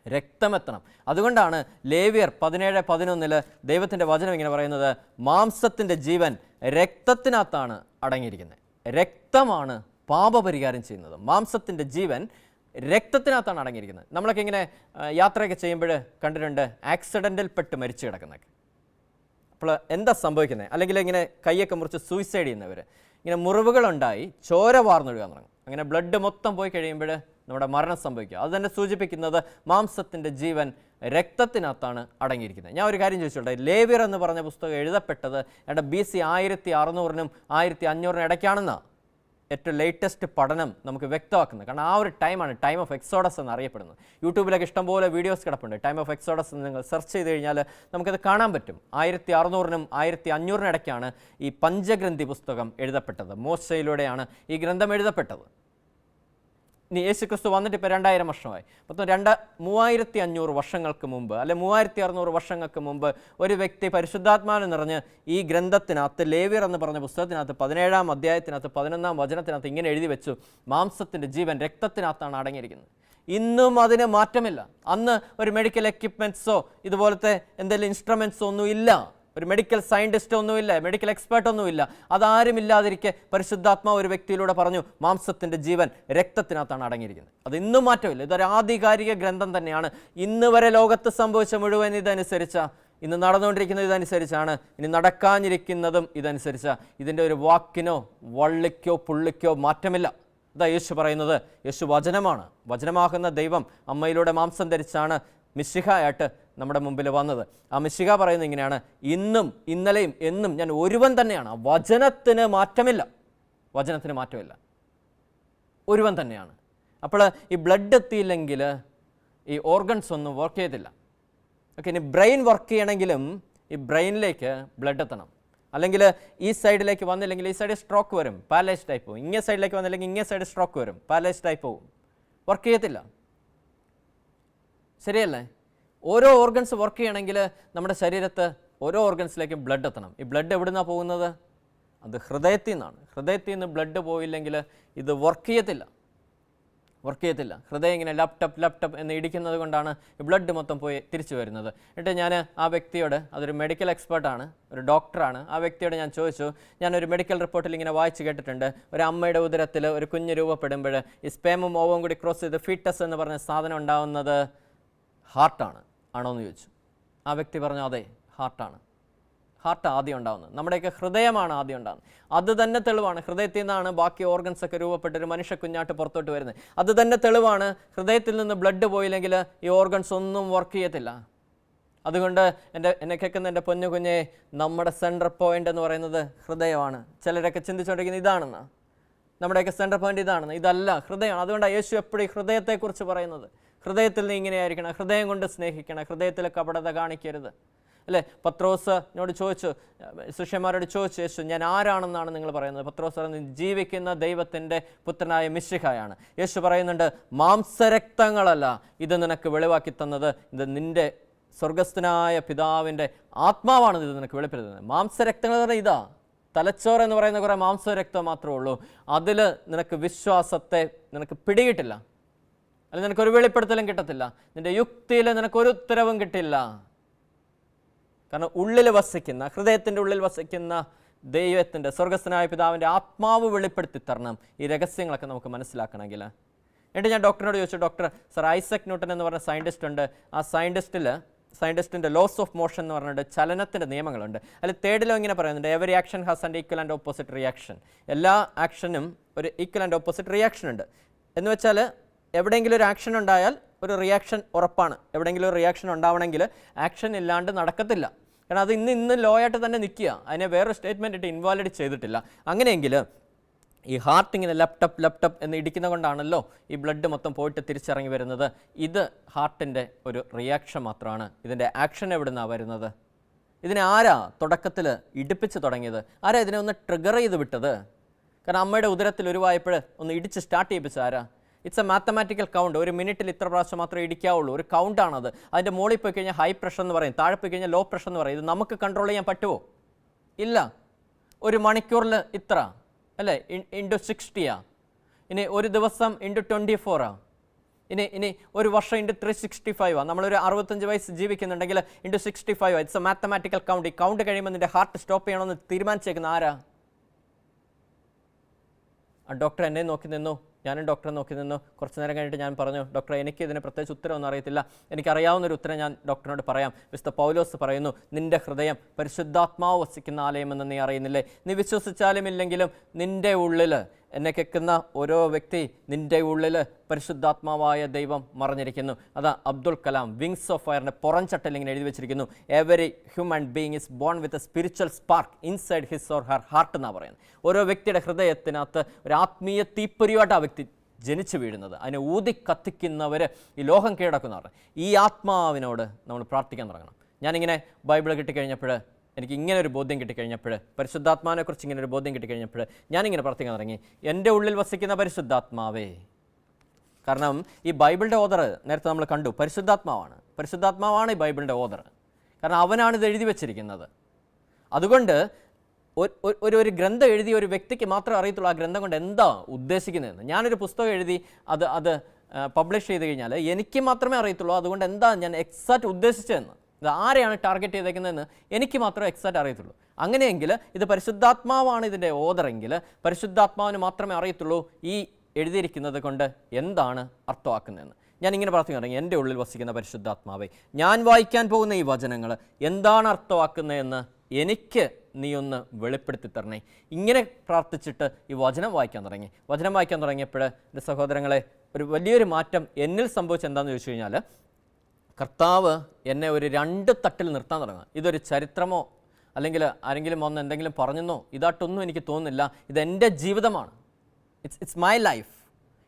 രക്തമെത്തണം അതുകൊണ്ടാണ് ലേവിയർ പതിനേഴ് പതിനൊന്നിൽ ദൈവത്തിന്റെ വചനം ഇങ്ങനെ പറയുന്നത് മാംസത്തിന്റെ ജീവൻ രക്തത്തിനകത്താണ് അടങ്ങിയിരിക്കുന്നത്. രക്തമാണ് പാപപരിഹാരം ചെയ്യുന്നത്. മാംസത്തിന്റെ ജീവൻ രക്തത്തിനകത്താണ് അടങ്ങിയിരിക്കുന്നത്. നമ്മളൊക്കെ ഇങ്ങനെ യാത്രയൊക്കെ ചെയ്യുമ്പോൾ കണ്ടിട്ടുണ്ട് ആക്സിഡന്റിൽ പെട്ട് മരിച്ചു കിടക്കുന്നൊക്കെ അപ്പോൾ എന്താ സംഭവിക്കുന്നത്? അല്ലെങ്കിൽ ഇങ്ങനെ കൈയൊക്കെ മുറിച്ച് സൂയിസൈഡ് ചെയ്യുന്നവർ ഇങ്ങനെ മുറിവുകളുണ്ടായി ചോര വാർന്നൊഴുകാൻ തുടങ്ങും അങ്ങനെ ബ്ലഡ് മൊത്തം പോയി കഴിയുമ്പോൾ നമ്മുടെ മരണം സംഭവിക്കുക. അത് തന്നെ സൂചിപ്പിക്കുന്നത് മാംസത്തിന്റെ ജീവൻ രക്തത്തിനകത്താണ് അടങ്ങിയിരിക്കുന്നത്. ഞാൻ ഒരു കാര്യം ചോദിച്ചോട്ടെ? ലേവിയർ എന്ന് പറഞ്ഞ പുസ്തകം എഴുതപ്പെട്ടത് എന്റെ ബി സി ആയിരത്തി അറുന്നൂറിനും ആയിരത്തി അഞ്ഞൂറിനും ഇടയ്ക്കാണെന്നാണ് ഏറ്റവും ലേറ്റസ്റ്റ് പഠനം നമുക്ക് വ്യക്തമാക്കുന്നത്. കാരണം ആ ഒരു ടൈമാണ് ടൈം ഓഫ് എക്സോഡസ് എന്ന് അറിയപ്പെടുന്നത്. യൂട്യൂബിലൊക്കെ ഇഷ്ടംപോലെ വീഡിയോസ് കിടപ്പുണ്ട്. ടൈം ഓഫ് എക്സോഡസ് എന്ന് നിങ്ങൾ സെർച്ച് ചെയ്ത് കഴിഞ്ഞാൽ നമുക്കത് കാണാൻ പറ്റും. ആയിരത്തി അറുന്നൂറിനും ആയിരത്തി അഞ്ഞൂറിനിടയ്ക്കാണ് ഈ പഞ്ചഗ്രന്ഥി പുസ്തകം എഴുതപ്പെട്ടത്. മോശയിലൂടെയാണ് ഈ ഗ്രന്ഥം എഴുതപ്പെട്ടത്. യേശു ക്രിസ്തു വന്നിട്ട് ഇപ്പോൾ രണ്ടായിരം വർഷമായി. മൊത്തം രണ്ട് മൂവായിരത്തി അഞ്ഞൂറ് വർഷങ്ങൾക്ക് മുമ്പ് അല്ലെ മൂവായിരത്തി അറുന്നൂറ് വർഷങ്ങൾക്ക് മുമ്പ് ഒരു വ്യക്തി പരിശുദ്ധാത്മാവ് നിറഞ്ഞ് ഈ ഗ്രന്ഥത്തിനകത്ത് ലേവിയർ എന്ന് പറഞ്ഞ പുസ്തകത്തിനകത്ത് പതിനേഴാം അധ്യായത്തിനകത്ത് പതിനൊന്നാം വചനത്തിനകത്ത് ഇങ്ങനെ എഴുതി വെച്ചു മാംസത്തിന്റെ ജീവൻ രക്തത്തിനകത്താണ് അടങ്ങിയിരിക്കുന്നത്. ഇന്നും അതിന് മാറ്റമില്ല. അന്ന് ഒരു മെഡിക്കൽ എക്യുപ്മെന്റ്സോ ഇതുപോലത്തെ എന്തെങ്കിലും ഇൻസ്ട്രുമെന്റ്സോ ഒന്നും ഇല്ല. ഒരു മെഡിക്കൽ സയന്റിസ്റ്റ് ഒന്നുമില്ല മെഡിക്കൽ എക്സ്പേർട്ട് ഒന്നുമില്ല. അതാരും ഇല്ലാതിരിക്കെ പരിശുദ്ധാത്മാവ് ഒരു വ്യക്തിയിലൂടെ പറഞ്ഞു മാംസത്തിന്റെ ജീവൻ രക്തത്തിനകത്താണ് അടങ്ങിയിരിക്കുന്നത്. അത് ഇന്നും മാറ്റമില്ല. ഇതൊരു ആധികാരിക ഗ്രന്ഥം തന്നെയാണ്. ഇന്ന് വരെ ലോകത്ത് സംഭവിച്ച മുഴുവൻ ഇതനുസരിച്ച ഇന്ന് നടന്നുകൊണ്ടിരിക്കുന്നത് ഇതനുസരിച്ചാണ് ഇനി നടക്കാനിരിക്കുന്നതും ഇതനുസരിച്ച. ഇതിന്റെ ഒരു വാക്കിനോ വള്ളിക്കോ പുള്ളിക്കോ മാറ്റമില്ല. ഇതാ യേശു പറയുന്നത് യേശു വചനമാണ്. വചനമാകുന്ന ദൈവം അമ്മയിലൂടെ മാംസം ധരിച്ചാണ് മിശിഹായിട്ട് നമ്മുടെ മുമ്പിൽ വന്നത്. ആ മിശിഹ പറയുന്നത് ഇങ്ങനെയാണ് ഇന്നും ഇന്നലെയും എന്നും ഞാൻ ഒരുവൻ തന്നെയാണ്. വചനത്തിന് മാറ്റമില്ല. വചനത്തിന് മാറ്റമില്ല. ഒരുവൻ തന്നെയാണ്. അപ്പോൾ ഈ ബ്ലഡ് എത്തിയില്ലെങ്കിൽ ഈ ഓർഗൻസ് ഒന്നും വർക്ക് ചെയ്തില്ല ഓക്കെ ഇനി ബ്രെയിൻ വർക്ക് ചെയ്യണമെങ്കിലും ഈ ബ്രെയിനിലേക്ക് ബ്ലഡ് എത്തണം. അല്ലെങ്കിൽ ഈ സൈഡിലേക്ക് വന്നില്ലെങ്കിൽ ഈ സൈഡിൽ സ്ട്രോക്ക് വരും. പാലൈസ് ടൈപ്പ് പോകും ഇങ്ങേ സൈഡിലേക്ക് വന്നില്ലെങ്കിൽ ഇങ്ങേ സൈഡ് സ്ട്രോക്ക് വരും. പാലൈസ് ടൈപ്പ് പോകും വർക്ക് ചെയ്യത്തില്ല. ശരിയല്ലേ? ഓരോ ഓർഗൻസ് വർക്ക് ചെയ്യണമെങ്കിൽ നമ്മുടെ ശരീരത്ത് ഓരോ ഓർഗൻസിലേക്കും ബ്ലഡ് എത്തണം. ഈ ബ്ലഡ് എവിടുന്നാണ് പോകുന്നത്? അത് ഹൃദയത്തിൽ നിന്നാണ്. ഹൃദയത്തിൽ നിന്ന് ബ്ലഡ് പോയില്ലെങ്കിൽ ഇത് വർക്ക് ചെയ്യത്തില്ല. വർക്ക് ചെയ്യത്തില്ല. ഹൃദയം ഇങ്ങനെ ലാപ്ടോപ്പ് ലാപ്ടോപ്പ് എന്ന് ഇടിക്കുന്നത് കൊണ്ടാണ് ബ്ലഡ് മൊത്തം പോയി തിരിച്ചു വരുന്നത്. എന്നിട്ട് ഞാൻ ആ വ്യക്തിയോട് അതൊരു മെഡിക്കൽ എക്സ്പേർട്ടാണ് ഒരു ഡോക്ടറാണ് ആ വ്യക്തിയോട് ഞാൻ ചോദിച്ചു ഞാനൊരു മെഡിക്കൽ റിപ്പോർട്ടിൽ ഇങ്ങനെ വായിച്ചു കേട്ടിട്ടുണ്ട്. ഒരു അമ്മയുടെ ഉദരത്തിൽ ഒരു കുഞ്ഞ് രൂപപ്പെടുമ്പോൾ ഈ സ്പേമും ഓവും കൂടി ക്രോസ് ചെയ്ത് ഫീറ്റസ് എന്ന് പറഞ്ഞ സാധനം ഉണ്ടാവുന്നത് ഹാർട്ടാണ് ആണോ. എന്ന് ചോദിച്ചു. ആ വ്യക്തി പറഞ്ഞു അതെ ഹാർട്ടാണ് ഹാർട്ട് ആദ്യം ഉണ്ടാകുന്നത് നമ്മുടെയൊക്കെ ഹൃദയമാണ് ആദ്യം ഉണ്ടാകുന്നത് അത് തന്നെ തെളിവാണ്. ഹൃദയത്തിൽ നിന്നാണ് ബാക്കി ഓർഗൻസ് ഒക്കെ രൂപപ്പെട്ട് ഒരു മനുഷ്യ കുഞ്ഞാട്ട് പുറത്തോട്ട് വരുന്നത്. അത് തന്നെ തെളിവാണ്. ഹൃദയത്തിൽ നിന്ന് ബ്ലഡ് പോയില്ലെങ്കിൽ ഈ ഓർഗൻസ് ഒന്നും വർക്ക് ചെയ്യത്തില്ല. അതുകൊണ്ട് എന്റെ എന്നെ കേൾക്കുന്ന എന്റെ പൊന്നു കുഞ്ഞെ നമ്മുടെ സെൻട്രൽ പോയിന്റ് എന്ന് പറയുന്നത് ഹൃദയമാണ്. ചിലരൊക്കെ ചിന്തിച്ചുകൊണ്ടിരിക്കുന്നത് ഇതാണെന്ന്. നമ്മുടെയൊക്കെ സെന്റർ പോയിന്റ് ഇതാണെന്ന്. ഇതല്ല ഹൃദയമാണ്. അതുകൊണ്ടാണ് യേശു എപ്പോഴും ഹൃദയത്തെക്കുറിച്ച് പറയുന്നത്. ഹൃദയത്തിൽ നീ ഇങ്ങനെയായിരിക്കണം. ഹൃദയം കൊണ്ട് സ്നേഹിക്കണം. ഹൃദയത്തിൽ കപടത കാണിക്കരുത്. അല്ലേ? പത്രോസിനോട് ചോദിച്ചു ശിഷ്യന്മാരോട് ചോദിച്ചു യേശു ഞാൻ ആരാണെന്നാണ് നിങ്ങൾ പറയുന്നത്? പത്രോസ് പറയുന്നത് ജീവിക്കുന്ന ദൈവത്തിന്റെ പുത്രനായ മിശിഹായാണ്. യേശു പറയുന്നുണ്ട് മാംസരക്തങ്ങളല്ല ഇത് നിനക്ക് വെളിവാക്കി തന്നത്. ഇത് നിന്റെ സ്വർഗസ്ഥനായ പിതാവിന്റെ ആത്മാവാണ് ഇത് നിനക്ക് വെളിപ്പെടുത്തുന്നത്. മാംസരക്തങ്ങൾ എന്ന് പറഞ്ഞാൽ ഇതാ തലച്ചോറ് എന്ന് പറയുന്ന കുറേ മാംസരക്തം മാത്രമേ ഉള്ളൂ. അതിൽ നിനക്ക് വിശ്വാസത്തെ നിനക്ക് പിടികിട്ടില്ല. അതിൽ നിനക്കൊരു വെളിപ്പെടുത്തലും കിട്ടത്തില്ല. നിന്റെ യുക്തിയിൽ നിനക്കൊരു ഉത്തരവും കിട്ടില്ല. കാരണം ഉള്ളിൽ വസിക്കുന്ന ഹൃദയത്തിന്റെ ഉള്ളിൽ വസിക്കുന്ന ദൈവത്തിന്റെ സ്വർഗസ്ഥനായ പിതാവിന്റെ ആത്മാവ് വെളിപ്പെടുത്തി തരണം. ഈ രഹസ്യങ്ങളൊക്കെ നമുക്ക് മനസ്സിലാക്കണമെങ്കിൽ. എന്നിട്ട് ഞാൻ ഡോക്ടറിനോട് ചോദിച്ചു ഡോക്ടർ സർ ഐസക് ന്യൂട്ടൻ എന്ന് പറഞ്ഞ സയന്റിസ്റ്റ് ഉണ്ട്. ആ സയന്റിസ്റ്റിൽ സയന്റിസ്റ്റിന്റെ ലോസ് ഓഫ് മോഷൻ എന്ന് പറഞ്ഞിട്ട് ചലനത്തിന്റെ നിയമങ്ങളുണ്ട്. അതിൽ തേർഡിലോ ഇങ്ങനെ പറയുന്നുണ്ട് every action has and equal and opposite reaction എല്ലാ ആക്ഷനും ഒരു ഈക്വൽ ആൻഡ് ഓപ്പോസിറ്റ് റിയാക്ഷൻ ഉണ്ട്. എന്ന് വെച്ചാൽ എവിടെയെങ്കിലും ഒരു ആക്ഷൻ ഉണ്ടായാൽ ഒരു റിയാക്ഷൻ ഉറപ്പാണ്. എവിടെയെങ്കിലും ഒരു റിയാക്ഷൻ ഉണ്ടാവണമെങ്കിൽ ആക്ഷൻ ഇല്ലാണ്ട് നടക്കത്തില്ല. കാരണം അത് ഇന്ന് ഇന്ന് ലോ ആയിട്ട് തന്നെ നിൽക്കുക. അതിനെ വേറൊരു സ്റ്റേറ്റ്മെന്റ് ഇട്ട് ഇൻവാലിഡ് ചെയ്തിട്ടില്ല. അങ്ങനെയെങ്കിൽ ഈ ഹാർട്ട് ഇങ്ങനെ ലാപ്ടോപ്പ് ലാപ്ടോപ്പ് എന്ന് ഇടിക്കുന്ന കൊണ്ടാണല്ലോ ഈ ബ്ലഡ് മൊത്തം പോയിട്ട് തിരിച്ചിറങ്ങി വരുന്നത്. ഇത് ഹാർട്ടിന്റെ ഒരു റിയാക്ഷൻ മാത്രമാണ്. ഇതിന്റെ ആക്ഷൻ എവിടെ നിന്നാണ് വരുന്നത്? ഇതിനെ ആരാ തുടക്കത്തിൽ ഇടിപ്പിച്ച് തുടങ്ങിയത്? ആരാ ഇതിനെ ഒന്ന് ട്രിഗർ ചെയ്ത് വിട്ടത്? കാരണം അമ്മയുടെ ഉദരത്തിൽ ഉരുവായപ്പോൾ ഒന്ന് ഇടിച്ച് സ്റ്റാർട്ട് ചെയ്യിപ്പിച്ച ആരാ? ഇറ്റ്സ് എ മാത്തമാറ്റിക്കൽ കൗണ്ട് ഒരു മിനിറ്റിൽ ഇത്ര പ്രാവശ്യം മാത്രമേ ഇടിക്കാവുള്ളൂ. ഒരു കൗണ്ടാണത് അതിന്റെ മുകളിൽ പോയി കഴിഞ്ഞാൽ ഹൈ പ്രഷർ എന്ന് പറയും. താഴെ പോയി കഴിഞ്ഞാൽ ലോ പ്രഷർ എന്ന് പറയും. ഇത് നമുക്ക് കൺട്രോൾ ചെയ്യാൻ പറ്റുമോ ഇല്ല. ഒരു മണിക്കൂറിൽ ഇത്ര. അല്ലേ? ഇന്റു സിക്സ്റ്റിയാ ഇനി ഒരു ദിവസം ഇന്റു ട്വന്റി ഫോറാ ഇനി ഇനി ഒരു വർഷം ഇന്റു ത്രീ സിക്സ്റ്റി ഫൈവ് ആണ് നമ്മളൊരു അറുപത്തഞ്ച് വയസ്സ് ജീവിക്കുന്നുണ്ടെങ്കിൽ into sixty five it's a mathematical count ഈ കൗണ്ട് കഴിയുമ്പോൾ നിന്റെ ഹാർട്ട് സ്റ്റോപ്പ് ചെയ്യണമെന്ന് തീരുമാനിച്ചേക്കുന്ന ആരാ? ആ ഡോക്ടർ എന്നെ നോക്കി നിന്നു. ഞാനും ഡോക്ടറെ നോക്കി നിന്നു. കുറച്ച് നേരം കഴിഞ്ഞിട്ട് ഞാൻ പറഞ്ഞു ഡോക്ടറെ എനിക്ക് ഇതിന് പ്രത്യേകിച്ച് ഉത്തരമൊന്നും അറിയത്തില്ല. എനിക്കറിയാവുന്ന ഒരു ഉത്തരം ഞാൻ ഡോക്ടറിനോട് പറയാം. വിശുദ്ധ പൗലോസ് പറയുന്നു നിന്റെ ഹൃദയം പരിശുദ്ധാത്മാവ് വസിക്കുന്ന ആലയമെന്ന് നീ അറിയുന്നില്ലേ? നീ വിശ്വസിച്ചാലും ഇല്ലെങ്കിലും നിന്റെ ഉള്ളിൽ എന്നെ കേൾക്കുന്ന ഓരോ വ്യക്തി നിന്റെ ഉള്ളിൽ പരിശുദ്ധാത്മാവായ ദൈവം മറഞ്ഞിരിക്കുന്നു. അതാ അബ്ദുൽ കലാം വിങ്സ് ഓഫ് ഫയറിന്റെ പുറംചട്ടൽ ഇങ്ങനെ എഴുതി വെച്ചിരിക്കുന്നു. Every human being is born with a spiritual spark inside his or her heart എന്നാണ് പറയുന്നത്. ഓരോ വ്യക്തിയുടെ ഹൃദയത്തിനകത്ത് ഒരു ആത്മീയ തീപ്പൊരിയായിട്ട് ആ വ്യക്തി ജനിച്ചു വീഴുന്നത്. അതിനെ ഊതി കത്തിക്കുന്നവർ ഈ ലോഹം കീഴടക്കുന്നവർ. ഈ ആത്മാവിനോട് നമ്മൾ പ്രാർത്ഥിക്കാൻ തുടങ്ങണം. ഞാനിങ്ങനെ ബൈബിൾ കിട്ടിക്കഴിഞ്ഞപ്പോൾ എനിക്ക് ഇങ്ങനെ ഒരു ബോധ്യം കിട്ടിക്കഴിഞ്ഞപ്പോൾ പരിശുദ്ധാത്മാവിനെക്കുറിച്ച് ഇങ്ങനെ ഒരു ബോധ്യം കിട്ടിക്കഴിഞ്ഞപ്പോൾ ഞാനിങ്ങനെ പ്രാർത്ഥിക്കാൻ തുടങ്ങി. എന്റെ ഉള്ളിൽ വസിക്കുന്ന പരിശുദ്ധാത്മാവേ. കാരണം ഈ ബൈബിളിന്റെ ഓദർ നേരത്തെ നമ്മൾ കണ്ടു പരിശുദ്ധാത്മാവാണ്. പരിശുദ്ധാത്മാവാണ് ഈ ബൈബിളിന്റെ ഓദർ കാരണം അവനാണ് ഇത് എഴുതി വച്ചിരിക്കുന്നത്. അതുകൊണ്ട് ഒരു- ഒരു- ഗ്രന്ഥം എഴുതിയ ഒരു വ്യക്തിക്ക് മാത്രം അറിയത്തുള്ളൂ ആ ഗ്രന്ഥം കൊണ്ട് എന്താ ഉദ്ദേശിക്കുന്നതെന്ന്. ഞാനൊരു പുസ്തകം എഴുതി അത് അത് പബ്ലിഷ് ചെയ്ത് കഴിഞ്ഞാൽ എനിക്ക് മാത്രമേ അറിയത്തുള്ളൂ. അതുകൊണ്ട് എന്താ ഞാൻ എക്സാക്റ്റ് ഉദ്ദേശിച്ചതെന്ന്. ഇത് ആരെയാണ് ടാർഗറ്റ് ചെയ്തേക്കുന്നതെന്ന് എനിക്ക് മാത്രമേ എക്സാക്റ്റ് അറിയത്തുള്ളൂ. അങ്ങനെയെങ്കിൽ ഇത് പരിശുദ്ധാത്മാവാണ് ഇതിന്റെ ഓദറെങ്കിൽ പരിശുദ്ധാത്മാവിന് മാത്രമേ അറിയത്തുള്ളൂ ഈ എഴുതിയിരിക്കുന്നത് കൊണ്ട് എന്താണ് അർത്ഥമാക്കുന്നതെന്ന്. ഞാൻ ഇങ്ങനെ പ്രാർത്ഥിക്കാൻ തുടങ്ങി. എന്റെ ഉള്ളിൽ വസിക്കുന്ന പരിശുദ്ധാത്മാവേ ഞാൻ വായിക്കാൻ പോകുന്ന ഈ വചനങ്ങൾ എന്താണ് അർത്ഥമാക്കുന്നതെന്ന് എനിക്ക് നീ ഒന്ന് വെളിപ്പെടുത്തി തരണേ. ഇങ്ങനെ പ്രാർത്ഥിച്ചിട്ട് ഈ വചനം വായിക്കാൻ തുടങ്ങി. വചനം വായിക്കാൻ തുടങ്ങിയപ്പോൾ എന്റെ സഹോദരങ്ങളെ ഒരു വലിയൊരു മാറ്റം എന്നിൽ സംഭവിച്ചത് എന്താണെന്ന് ചോദിച്ചു കഴിഞ്ഞാൽ കർത്താവ് എന്നെ ഒരു രണ്ട് തട്ടിൽ നിർത്താൻ തുടങ്ങുക. ഇതൊരു ചരിത്രമോ? അല്ലെങ്കിൽ ആരെങ്കിലും വന്ന് എന്തെങ്കിലും പറഞ്ഞെന്നോ? ഇതായിട്ടൊന്നും എനിക്ക് തോന്നുന്നില്ല. ഇതെന്റെ ജീവിതമാണ്. ഇറ്റ്സ് ഇറ്റ്സ് മൈ ലൈഫ്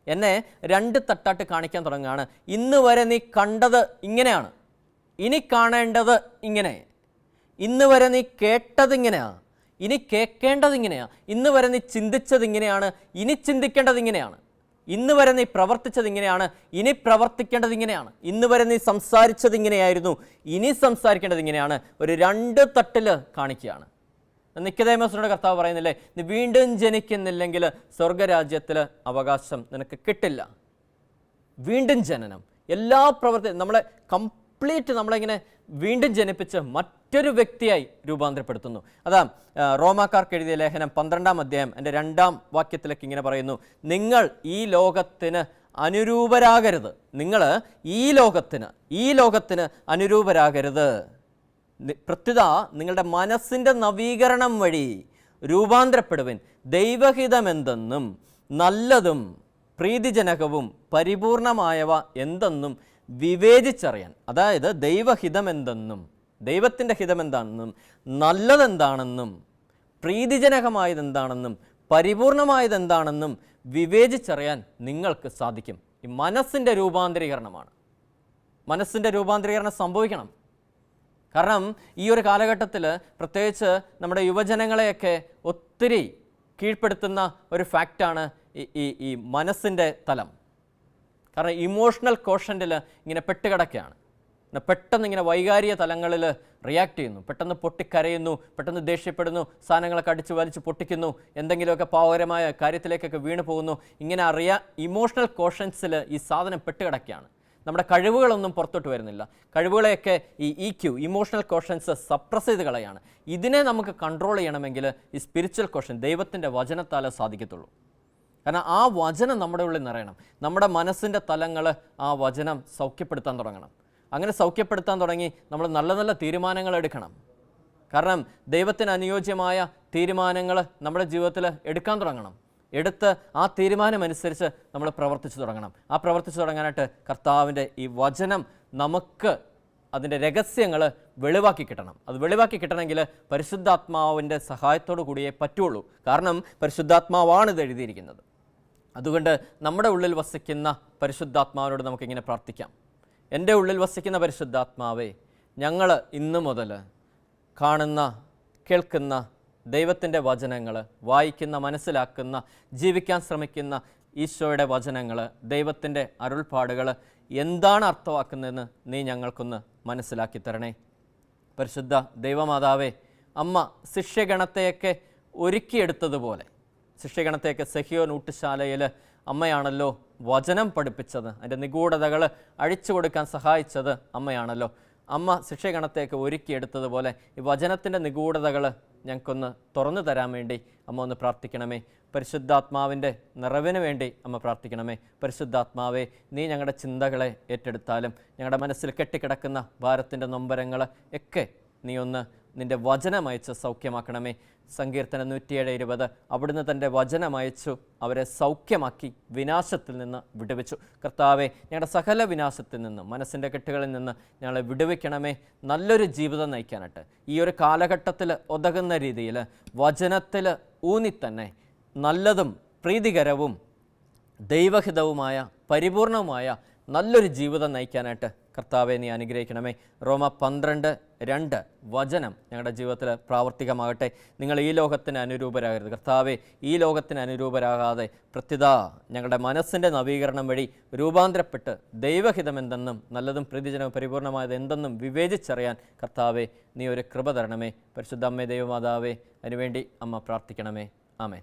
എന്നെ രണ്ട് തട്ടാട്ട് കാണിക്കാൻ തുടങ്ങുകയാണ്. ഇന്ന് വരെ നീ കണ്ടത് ഇങ്ങനെയാണ്. ഇനി കാണേണ്ടത് ഇങ്ങനെ. ഇന്ന് വരെ നീ കേട്ടതിങ്ങനെയാണ് ഇനി കേൾക്കേണ്ടതിങ്ങനെയാണ് ഇന്ന് വരെ നീ ചിന്തിച്ചതിങ്ങനെയാണ് ഇനി ചിന്തിക്കേണ്ടതിങ്ങനെയാണ് ഇന്ന് വരെ നീ പ്രവർത്തിച്ചതിങ്ങനെയാണ് ഇനി പ്രവർത്തിക്കേണ്ടതിങ്ങനെയാണ് ഇന്ന് വരെ നീ സംസാരിച്ചതിങ്ങനെയായിരുന്നു ഇനി സംസാരിക്കേണ്ടതിങ്ങനെയാണ് ഒരു രണ്ട് തട്ടിൽ കാണിക്കുകയാണ്. നിക്കതേമസിനോട് കർത്താവ് പറയുന്നില്ലേ? നീ വീണ്ടും ജനിക്കുന്നില്ലെങ്കിൽ സ്വർഗരാജ്യത്തിൽ അവകാശം നിനക്ക് കിട്ടില്ല. വീണ്ടും ജനനം. എല്ലാ പ്രവർത്തി നമ്മളെ കംപ്ലീറ്റ് നമ്മളിങ്ങനെ വീണ്ടും ജനിപ്പിച്ച് മറ്റൊരു വ്യക്തിയായി രൂപാന്തരപ്പെടുത്തുന്നു. അതാ റോമാക്കാർക്ക് എഴുതിയ ലേഖനം പന്ത്രണ്ടാം അധ്യായം എന്റെ രണ്ടാം വാക്യത്തിലേക്ക് ഇങ്ങനെ പറയുന്നു. നിങ്ങൾ ഈ ലോകത്തിന് അനുരൂപരാകരുത്. നിങ്ങൾ ഈ ലോകത്തിന് ഈ ലോകത്തിന് അനുരൂപരാകരുത്. പ്രത്യുത നിങ്ങളുടെ മനസ്സിന്റെ നവീകരണം വഴി രൂപാന്തരപ്പെടുവിൻ. ദൈവഹിതമെന്തെന്നും നല്ലതും പ്രീതിജനകവും പരിപൂർണമായവ എന്തെന്നും വിവേചിച്ചറിയാൻ. അതായത് ദൈവഹിതം എന്തെന്നും ദൈവത്തിന്റെ ഹിതമെന്താണെന്നും നല്ലതെന്താണെന്നും പ്രീതിജനകമായതെന്താണെന്നും പരിപൂർണമായതെന്താണെന്നും വിവേചിച്ചറിയാൻ നിങ്ങൾക്ക് സാധിക്കും. ഈ മനസ്സിന്റെ രൂപാന്തരീകരണമാണ്. മനസ്സിന്റെ രൂപാന്തരീകരണം സംഭവിക്കണം. കാരണം ഈ ഒരു കാലഘട്ടത്തിൽ പ്രത്യേകിച്ച് നമ്മുടെ യുവജനങ്ങളെയൊക്കെ ഒത്തിരി കീഴ്പ്പെടുത്തുന്ന ഒരു ഫാക്റ്റാണ് ഈ ഈ മനസ്സിന്റെ തലം. കാരണം ഇമോഷണൽ കോഷന്റിൽ ഇങ്ങനെ പെട്ടുകിടക്കുകയാണ്. പെട്ടെന്ന് ഇങ്ങനെ വൈകാരിക തലങ്ങളിൽ റിയാക്ട് ചെയ്യുന്നു. പെട്ടെന്ന് പൊട്ടിക്കരയുന്നു പെട്ടെന്ന് ദേഷ്യപ്പെടുന്നു സാധനങ്ങളൊക്കെ അടിച്ച് വലിച്ച് പൊട്ടിക്കുന്നു എന്തെങ്കിലുമൊക്കെ പാവകരമായ കാര്യത്തിലേക്കൊക്കെ വീണ് പോകുന്നു. ഇങ്ങനെ അറിയാ ഇമോഷണൽ കോഷൻസിൽ ഈ സാധനം പെട്ടുകിടക്കുകയാണ്. നമ്മുടെ കഴിവുകളൊന്നും പുറത്തോട്ട് വരുന്നില്ല. കഴിവുകളെയൊക്കെ ഈ E Q emotional quotients suppress ചെയ്ത് കളയാണ്. ഇതിനെ നമുക്ക് കൺട്രോൾ ചെയ്യണമെങ്കിൽ ഈ സ്പിരിച്വൽ കോഷൻ ദൈവത്തിന്റെ വചനത്താലേ സാധിക്കത്തുള്ളൂ. കാരണം ആ വചനം നമ്മുടെ ഉള്ളിൽ നിറയണം. നമ്മുടെ മനസ്സിന്റെ തലങ്ങൾ ആ വചനം സൗഖ്യപ്പെടുത്താൻ തുടങ്ങണം. അങ്ങനെ സൗഖ്യപ്പെടുത്താൻ തുടങ്ങി നമ്മൾ നല്ല നല്ല തീരുമാനങ്ങൾ എടുക്കണം. കാരണം ദൈവത്തിന് അനുയോജ്യമായ തീരുമാനങ്ങൾ നമ്മുടെ ജീവിതത്തിൽ എടുക്കാൻ തുടങ്ങണം. എടുത്ത് ആ തീരുമാനമനുസരിച്ച് നമ്മൾ പ്രവർത്തിച്ചു തുടങ്ങണം. ആ പ്രവർത്തിച്ചു തുടങ്ങാനായിട്ട് കർത്താവിന്റെ ഈ വചനം നമുക്ക് അതിന്റെ രഹസ്യങ്ങൾ വെളിവാക്കി കിട്ടണം. അത് വെളിവാക്കി കിട്ടണമെങ്കിൽ പരിശുദ്ധാത്മാവിന്റെ സഹായത്തോടു കൂടിയേ പറ്റുള്ളൂ. കാരണം പരിശുദ്ധാത്മാവാണ് ഇത് എഴുതിയിരിക്കുന്നത്. അതുകൊണ്ട് നമ്മുടെ ഉള്ളിൽ വസിക്കുന്ന പരിശുദ്ധാത്മാവിനോട് നമുക്കിങ്ങനെ പ്രാർത്ഥിക്കാം. എന്റെ ഉള്ളിൽ വസിക്കുന്ന പരിശുദ്ധാത്മാവേ ഞങ്ങൾ ഇന്നു മുതൽ കാണുന്ന കേൾക്കുന്ന ദൈവത്തിന്റെ വചനങ്ങൾ വായിക്കുന്ന മനസ്സിലാക്കുന്ന ജീവിക്കാൻ ശ്രമിക്കുന്ന ഈശോയുടെ വചനങ്ങൾ ദൈവത്തിന്റെ അരുൾപ്പാടുകൾ എന്താണ് അർത്ഥമാക്കുന്നതെന്ന് നീ ഞങ്ങൾക്കൊന്ന് മനസ്സിലാക്കി തരണേ. പരിശുദ്ധ ദൈവമാതാവേ അമ്മ ശിഷ്യഗണത്തെയൊക്കെ ഒരുക്കിയെടുത്തതുപോലെ ശിഷ്യഗണത്തെയൊക്കെ സെഹിയോ നൂട്ടുശാലയിൽ അമ്മയാണല്ലോ വചനം പഠിപ്പിച്ചത്. അതിന്റെ നിഗൂഢതകൾ അഴിച്ചു കൊടുക്കാൻ സഹായിച്ചത് അമ്മയാണല്ലോ. അമ്മ ശിക്ഷകണത്തേക്ക് ഒരുക്കിയെടുത്തതുപോലെ ഈ വചനത്തിന്റെ നിഗൂഢതകൾ ഞങ്ങൾക്കൊന്ന് തുറന്നു തരാൻ വേണ്ടി അമ്മ ഒന്ന് പ്രാർത്ഥിക്കണമേ. പരിശുദ്ധാത്മാവിന്റെ നിറവിന് വേണ്ടി അമ്മ പ്രാർത്ഥിക്കണമേ. പരിശുദ്ധാത്മാവേ നീ ഞങ്ങളുടെ ചിന്തകളെ ഏറ്റെടുത്താലും ഞങ്ങളുടെ മനസ്സിൽ കെട്ടിക്കിടക്കുന്ന ഭാരത്തിന്റെ നൊമ്പരങ്ങൾ ഒക്കെ നീ ഒന്ന് നിന്റെ വചനമയച്ച് സൗഖ്യമാക്കണമേ. സങ്കീർത്തനം നൂറ്റിയേഴ് ഇരുപത്. അവിടുന്ന് തന്റെ വചനമയച്ചു അവരെ സൗഖ്യമാക്കി വിനാശത്തിൽ നിന്ന് വിടുവിച്ചു. കർത്താവെ ഞങ്ങളുടെ സകല വിനാശത്തിൽ നിന്ന് മനസ്സിന്റെ കെട്ടുകളിൽ നിന്ന് ഞങ്ങളെ വിടുവിക്കണമേ. നല്ലൊരു ജീവിതം നയിക്കാനായിട്ട് ഈ ഒരു കാലഘട്ടത്തിൽ ഉതകുന്ന രീതിയിൽ വചനത്തിൽ ഊന്നി തന്നെ നല്ലതും പ്രീതികരവും ദൈവഹിതവുമായ പരിപൂർണവുമായ നല്ലൊരു ജീവിതം നയിക്കാനായിട്ട് കർത്താവെ നീ അനുഗ്രഹിക്കണമേ. റോമ പന്ത്രണ്ട് രണ്ട് വചനം ഞങ്ങളുടെ ജീവിതത്തിൽ പ്രാവർത്തികമാകട്ടെ. നിങ്ങൾ ഈ ലോകത്തിന് അനുരൂപരാകരുത്. കർത്താവെ ഈ ലോകത്തിന് അനുരൂപരാകാതെ പ്രത്യുത ഞങ്ങളുടെ മനസ്സിന്റെ നവീകരണം വഴി രൂപാന്തരപ്പെട്ട് ദൈവഹിതം എന്തെന്നും നല്ലതും പ്രീതിജനവും പരിപൂർണമായത് എന്തെന്നും വിവേചിച്ചറിയാൻ കർത്താവെ നീ ഒരു കൃപ തരണമേ. പരിശുദ്ധ അമ്മേ ദൈവമാതാവേ അതിനുവേണ്ടി അമ്മ പ്രാർത്ഥിക്കണമേ. ആമേൻ.